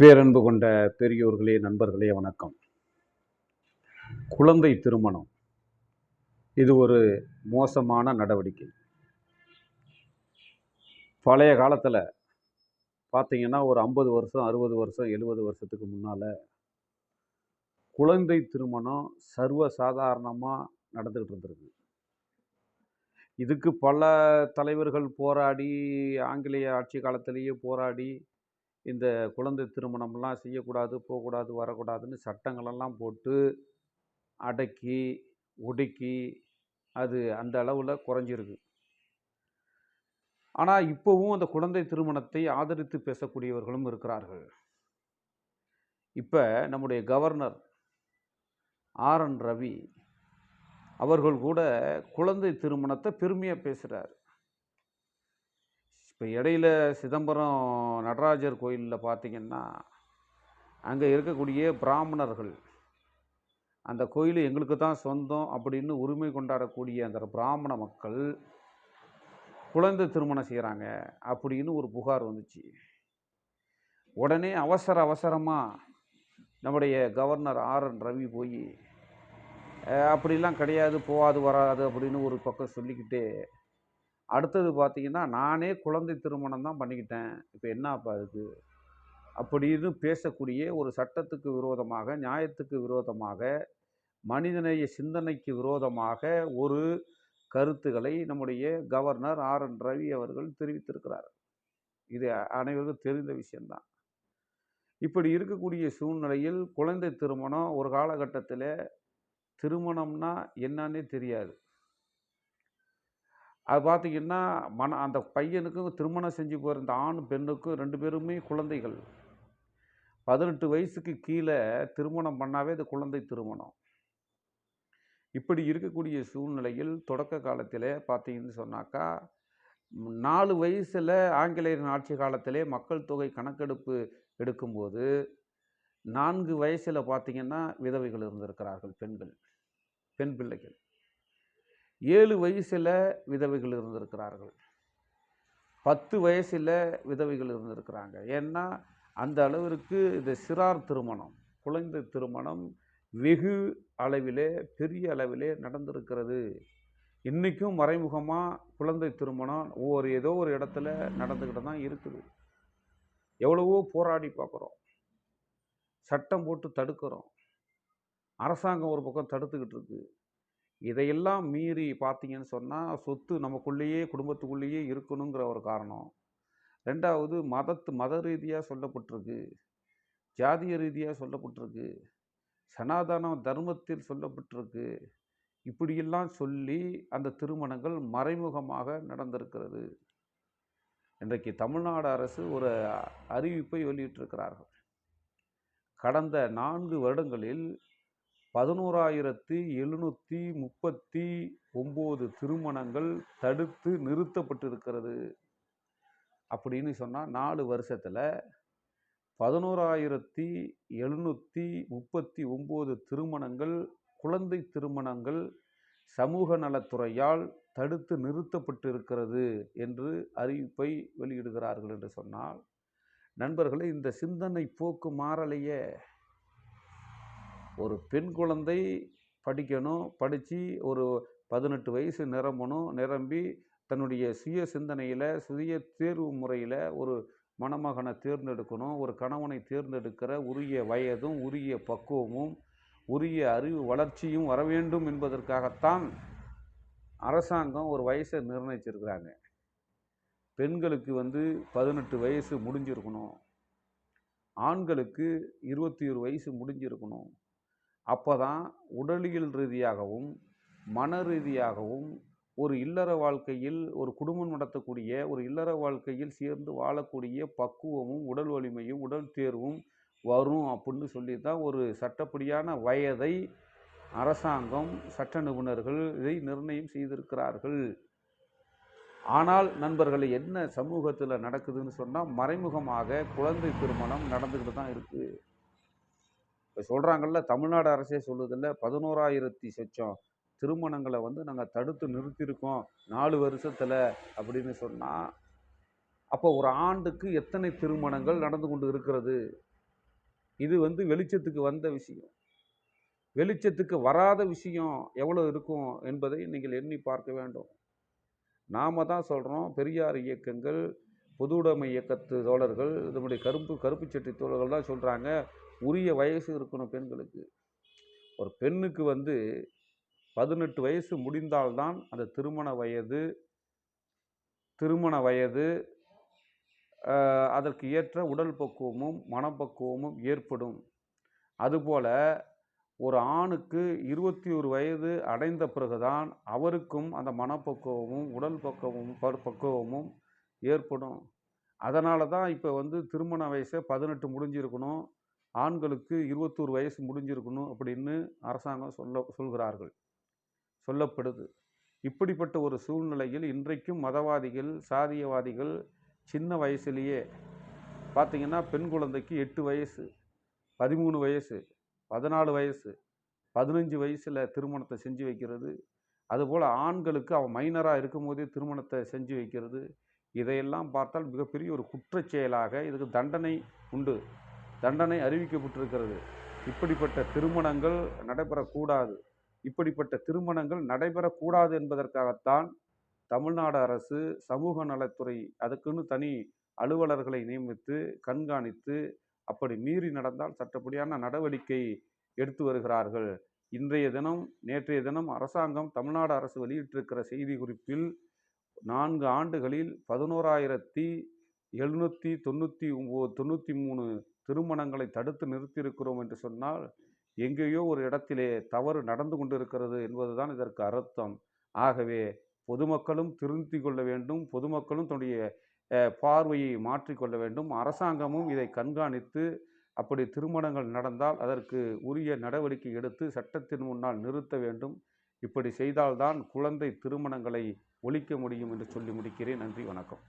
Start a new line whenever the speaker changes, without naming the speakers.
பேரன்பு கொண்ட பெரியோர்களே நண்பர்களே வணக்கம். குழந்தை திருமணம். இது ஒரு மோசமான நடவடிக்கை. பழைய காலத்தில் பார்த்தீங்கன்னா ஒரு ஐம்பது வருஷம் அறுபது வருஷம் எழுபது வருஷத்துக்கு முன்னால் குழந்தை திருமணம் சர்வ சாதாரணமாக நடந்துக்கிட்டு இருந்திருக்கு. இதுக்கு பல தலைவர்கள் போராடி ஆங்கிலேய ஆட்சி காலத்திலேயே போராடி இந்த குழந்தை திருமணம்லாம் செய்யக்கூடாது போகக்கூடாது வரக்கூடாதுன்னு சட்டங்களெல்லாம் போட்டு அடக்கி ஒடுக்கி அது அந்த அளவில் குறைஞ்சிருக்கு. ஆனால் இப்போவும் அந்த குழந்தை திருமணத்தை ஆதரித்து பேசக்கூடியவர்களும் இருக்கிறார்கள். இப்போ நம்முடைய கவர்னர் ஆர் என் ரவி அவர்கள் கூட குழந்தை திருமணத்தை பெருமையாக பேசுகிறார் இப்போ இடையில சிதம்பரம் நடராஜர் கோயிலில் பார்த்தீங்கன்னா அங்கே இருக்கக்கூடிய பிராமணர்கள் அந்த கோயில் எங்களுக்கு தான் சொந்தம் அப்படின்னு உரிமை கொண்டாடக்கூடிய அந்த பிராமண மக்கள் குழந்தை திருமணம் செய்கிறாங்க அப்படின்னு ஒரு புகார் வந்துச்சு. உடனே அவசர அவசரமாக நம்முடைய கவர்னர் ஆர் என் ரவி போய் அப்படிலாம் கிடையாது போகாது வராது அப்படின்னு ஒரு பக்கம் சொல்லிக்கிட்டே அடுத்தது பார்த்தீங்கன்னா நானே குழந்தை திருமணம் தான் பண்ணிக்கிட்டேன். இப்போ என்னப்பா அதுக்கு அப்படின்னு பேசக்கூடிய ஒரு சட்டத்துக்கு விரோதமாக நியாயத்துக்கு விரோதமாக மனிதநேய சிந்தனைக்கு விரோதமாக ஒரு கருத்துக்களை நம்முடைய கவர்னர் ஆர். என். ரவி அவர்கள் தெரிவித்திருக்கிறார் இது அனைவருக்கும் தெரிந்த விஷயம்தான். இப்படி இருக்கக்கூடிய சூழ்நிலையில் குழந்தை திருமணம் ஒரு காலகட்டத்தில் திருமணம்னா என்னன்னே தெரியாது. அது பார்த்தீங்கன்னா மன அந்த பையனுக்கும் திருமணம் செஞ்சு போகிற இந்த ஆண் பெண்ணுக்கும் ரெண்டு பேருமே குழந்தைகள். பதினெட்டு வயசுக்கு கீழே திருமணம் பண்ணாவே அது குழந்தை திருமணம். இப்படி இருக்கக்கூடிய சூழ்நிலையில் தொடக்க காலத்தில் பார்த்தீங்கன்னு சொன்னாக்கா நாலு வயசில் ஆங்கிலேயரின் ஆட்சி காலத்திலே மக்கள் தொகை கணக்கெடுப்பு எடுக்கும்போது நான்கு வயசில் பார்த்தீங்கன்னா விதவைகள் இருந்திருக்கிறார்கள் பெண்கள் பெண் பிள்ளைகள். ஏழு வயசில் விதவைகள் இருந்திருக்கிறார்கள். பத்து வயசில் விதவைகள் இருந்திருக்கிறாங்க. ஏன்னா அந்த அளவிற்கு இந்த சிறார் திருமணம் குழந்தை திருமணம் வெகு அளவிலே பெரிய அளவிலே நடந்திருக்கிறது. இன்றைக்கும் மறைமுகமாக குழந்தை திருமணம் ஒவ்வொரு ஏதோ ஒரு இடத்துல நடந்துக்கிட்டு தான் இருக்குது. எவ்வளவோ போராடி பார்க்குறோம் சட்டம் போட்டு தடுக்கிறோம். அரசாங்கம் ஒரு பக்கம் தடுத்துக்கிட்டு இருக்குது இதையெல்லாம் மீறி பார்த்தீங்கன்னு சொன்னால் சொத்து நமக்குள்ளேயே குடும்பத்துக்குள்ளேயே இருக்கணுங்கிற ஒரு காரணம். ரெண்டாவது மதத்து மத ரீதியாக சொல்லப்பட்டிருக்கு. ஜாதிய ரீதியாக சொல்லப்பட்டிருக்கு. சனாதன தர்மத்தில் சொல்லப்பட்டிருக்கு. இப்படியெல்லாம் சொல்லி அந்த திருமணங்கள் மறைமுகமாக நடந்திருக்கிறது. இன்றைக்கு தமிழ்நாடு அரசு ஒரு அறிவிப்பை வெளியிட்டிருக்கிறார்கள். கடந்த நான்கு வருடங்களில் பதினோராயிரத்தி எழுநூற்றி முப்பத்தி ஒம்பது திருமணங்கள் தடுத்து நிறுத்தப்பட்டிருக்கிறது. அப்படின்னு சொன்னால் நாலு வருஷத்தில் பதினோராயிரத்தி எழுநூற்றி முப்பத்தி ஒம்பது திருமணங்கள் குழந்தை திருமணங்கள் சமூக நலத்துறையால் தடுத்து நிறுத்தப்பட்டிருக்கிறது என்று அறிவிப்பை வெளியிடுகிறார்கள் என்று சொன்னால் நண்பர்களே இந்த சிந்தனை போக்கு மாறலையே. ஒரு பெண் குழந்தை படிக்கணும் படித்து ஒரு பதினெட்டு வயசு நிரம்பணும் நிரம்பி தன்னுடைய சுய சிந்தனையில் சுய தேர்வு முறையில் ஒரு மணமகனை தேர்ந்தெடுக்கணும் ஒரு கணவனை தேர்ந்தெடுக்கிற உரிய வயதும் உரிய பக்குவமும் உரிய அறிவு வளர்ச்சியும் வர வேண்டும் என்பதற்காகத்தான் அரசாங்கம் ஒரு வயசை நிர்ணயிச்சிருக்கிறாங்க. பெண்களுக்கு வந்து பதினெட்டு வயசு முடிஞ்சிருக்கணும். ஆண்களுக்கு இருபத்தி ஒரு வயசு முடிஞ்சிருக்கணும். அப்போ தான் உடலியல் ரீதியாகவும் மன ரீதியாகவும் ஒரு இல்லற வாழ்க்கையில் ஒரு குடும்பம் நடத்தக்கூடிய ஒரு இல்லற வாழ்க்கையில் சேர்ந்து வாழக்கூடிய பக்குவமும் உடல் வலிமையும் உடல் தேர்வும் வரும் அப்படின்னு சொல்லி தான் ஒரு சட்டப்படியான வயதை அரசாங்கம் சட்ட நிபுணர்கள் இதை நிர்ணயம் செய்திருக்கிறார்கள். ஆனால் நண்பர்கள் என்ன சமூகத்தில் நடக்குதுன்னு சொன்னால் மறைமுகமாக குழந்தை திருமணம் நடந்துக்கிட்டு தான் இருக்குது இப்போ சொல்கிறாங்கல்ல தமிழ்நாடு அரசே சொல்லுதில்ல பதினோராயிரத்தி சொச்சம் திருமணங்களை வந்து நாங்கள் தடுத்து நிறுத்தியிருக்கோம் நாலு வருஷத்தில் அப்படின்னு சொன்னால் அப்போ ஒரு ஆண்டுக்கு எத்தனை திருமணங்கள் நடந்து கொண்டு இருக்கிறது? இது வந்து வெளிச்சத்துக்கு வந்த விஷயம். வெளிச்சத்துக்கு வராத விஷயம் எவ்வளோ இருக்கும் என்பதை நீங்கள் எண்ணி பார்க்க வேண்டும். நாம தான் சொல்கிறோம் பெரியார் இயக்கங்கள் பொதுவுடைமை இயக்கத்து தோழர்கள் நம்முடைய கருப்பு கருப்பு தோழர்கள் தான் சொல்கிறாங்க உரிய வயசு இருக்கணும் பெண்களுக்கு. ஒரு பெண்ணுக்கு வந்து பதினெட்டு வயசு முடிந்தால்தான் அந்த திருமண வயது திருமண வயது அதற்கு ஏற்ற உடல் பக்குவமும் மனப்பக்குவமும் ஏற்படும். அதுபோல் ஒரு ஆணுக்கு இருபத்தி ஒரு வயது அடைந்த பிறகுதான் அவருக்கும் அந்த மனப்பக்குவமும் உடல் பக்குவமும் பக்குவமும் ஏற்படும். அதனால தான் இப்போ வந்து திருமண வயசை பதினெட்டு முடிஞ்சிருக்கணும். ஆண்களுக்கு இருபத்தோரு வயசு முடிஞ்சிருக்கணும் அப்படின்னு அரசாங்கம் சொல்ல சொல்கிறார்கள். சொல்லப்படுது. இப்படிப்பட்ட ஒரு சூழ்நிலையில் இன்றைக்கும் மதவாதிகள் சாதியவாதிகள் சின்ன வயசுலேயே பார்த்தீங்கன்னா பெண் குழந்தைக்கு எட்டு வயசு பதிமூணு வயசு பதினாலு வயசு பதினஞ்சு வயசில் திருமணத்தை செஞ்சு வைக்கிறது. அதுபோல் ஆண்களுக்கு அவன் மைனராக இருக்கும்போதே திருமணத்தை செஞ்சு வைக்கிறது. இதையெல்லாம் பார்த்தால் மிகப்பெரிய ஒரு குற்றச்செயலாக இதுக்கு தண்டனை உண்டு. தண்டனை அறிவிக்கப்பட்டிருக்கிறது. இப்படிப்பட்ட திருமணங்கள் நடைபெறக்கூடாது. இப்படிப்பட்ட திருமணங்கள் நடைபெறக்கூடாது என்பதற்காகத்தான் தமிழ்நாடு அரசு சமூக நலத்துறை அதுக்குன்னு தனி அலுவலர்களை நியமித்து கண்காணித்து அப்படி மீறி நடந்தால் சட்டப்படியான நடவடிக்கை எடுத்து வருகிறார்கள். இன்றைய தினம் நேற்றைய தினம் அரசாங்கம் தமிழ்நாடு அரசு வெளியிட்டிருக்கிற செய்தி குறிப்பில் நான்கு ஆண்டுகளில் பதினோராயிரத்தி எழுநூற்றி தொண்ணூற்றி ஒம்பது தொண்ணூற்றி மூணு திருமணங்களை தடுத்து நிறுத்தியிருக்கிறோம் என்று சொன்னால் எங்கேயோ ஒரு இடத்திலே தவறு நடந்து கொண்டிருக்கிறது என்பதுதான் இதற்கு அர்த்தம். ஆகவே பொதுமக்களும் திருத்தி கொள்ள வேண்டும். பொதுமக்களும் தன்னுடைய பார்வையை மாற்றிக்கொள்ள வேண்டும். அரசாங்கமும் இதை கண்காணித்து அப்படி திருமணங்கள் நடந்தால் அதற்கு உரிய நடவடிக்கை எடுத்து சட்டத்தின் முன்னால் நிறுத்த வேண்டும். இப்படி செய்தால்தான் குழந்தை திருமணங்களை ஒழிக்க முடியும் என்று சொல்லி முடிக்கிறேன். நன்றி வணக்கம்.